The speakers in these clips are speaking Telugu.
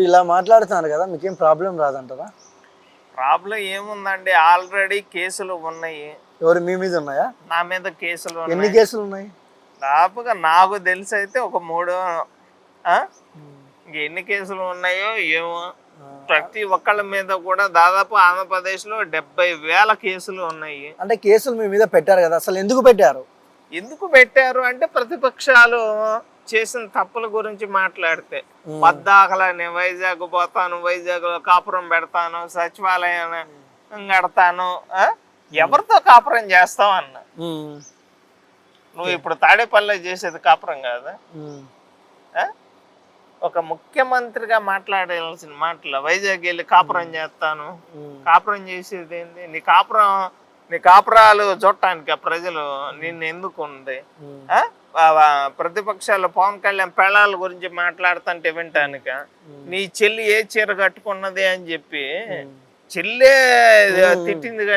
ఇలా మాట్లాడుతున్నారు కదా మీకేం ప్రాబ్లం రాదంటారా? ప్రాబ్లం ఏముందండి ఆల్రెడీ కేసులు ఉన్నాయి. ఎవరు మీ మీద ఉన్నాయా? నా మీద కేసులు ఎన్ని కేసులు ఉన్నాయి? దాదాపుగా నాకు తెలిసి అయితే ఒక మూడు ఆ? ఇంక ఎన్ని కేసులు ఉన్నాయో ఏమో. ప్రతి ఒక్కళ్ళ మీద కూడా దాదాపు ఆంధ్రప్రదేశ్లో డెబ్బై వేల కేసులు ఉన్నాయి. అంటే కేసులు మీ మీద పెట్టారు కదా అసలు ఎందుకు పెట్టారు? ఎందుకు పెట్టారు అంటే ప్రతిపక్షాలు చేసిన తప్పుల గురించి మాట్లాడితే. పద్దాకలని వైజాగ్ పోతాను వైజాగ్లో కాపురం పెడతాను సచివాలయాన్ని కడతాను? ఎవరితో కాపురం చేస్తావు అన్న? నువ్వు ఇప్పుడు తాడేపల్లి చేసేది కాపురం కాదా? ఒక ముఖ్యమంత్రిగా మాట్లాడాల్సిన మాటలు వైజాగ్ వెళ్ళి కాపురం చేస్తాను. కాపురం చేసేది ఏంది? నీ కాపురం నీ కాపురాలు చూడటానికి ప్రజలు నిన్ను ఎందుకు ఉంది? ప్రతిపక్షాలు పవన్ కళ్యాణ్ పెళ్ళాల గురించి మాట్లాడుతుంటే వింటానిక. నీ చెల్లి ఏ చీర కట్టుకున్నది అని చెప్పి చెల్లే తిట్టిందిగా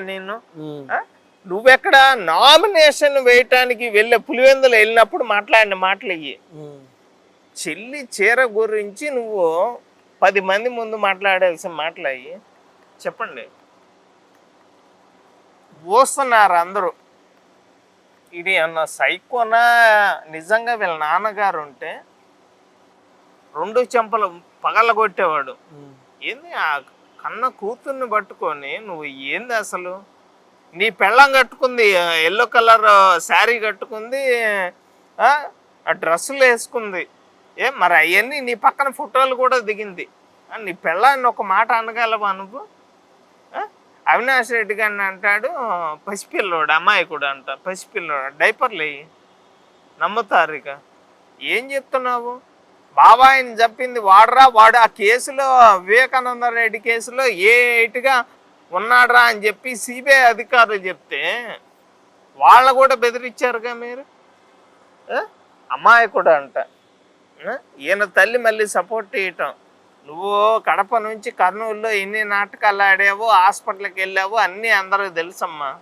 ఆ? నువ్వెక్కడ నామినేషన్ వేయటానికి వెళ్ళే పులివెందులు వెళ్ళినప్పుడు మాట్లాడిన మాటలు ఇవి చెల్లి చీర గురించి నువ్వు పది మంది ముందు మాట్లాడాల్సిన మాటలు అయ్యి చెప్పండి. పోస్తున్నారు అందరూ. ఇది అన్న సైకోనా? నిజంగా వీళ్ళ నాన్నగారు ఉంటే రెండు చెంపలు పగలగొట్టేవాడు ఏంది ఆ కన్న కూతుర్ని పట్టుకొని నువ్వు ఏంది అసలు? నీ పెళ్ళం కట్టుకుంది ఎల్లో కలర్ శారీ కట్టుకుంది ఆ డ్రెస్సులు వేసుకుంది. ఏం మరి అవన్నీ నీ పక్కన ఫోటోలు కూడా దిగింది. నీ పెళ్ళాన్ని ఒక మాట అనగలవా నువ్వు? అవినాష్ రెడ్డి గారిని అంటాడు పసిపిల్లోడు అమాయకుడు అంట పసిపిల్లోడు? డైపర్లు వేయి. నమ్ముతారు ఇక. ఏం చెప్తున్నావు? బాబాయిని చెప్పింది వాడరా వాడు ఆ కేసులో వివేకానంద రెడ్డి కేసులో ఏ ఎయిట్గా ఉన్నాడరా అని చెప్పి సిబిఐ అధికారులు చెప్తే వాళ్ళు కూడా బెదిరించారుగా మీరు? అమ్మాయి అమాయకుడు అంట. ఈయన తల్లి మళ్ళీ సపోర్ట్ చేయటం. నువ్వు కడప నుంచి కర్నూలులో ఎన్ని నాటకాలు ఆడావు హాస్పిటల్కి వెళ్ళావు అన్నీ అందరికి తెలుసమ్మా.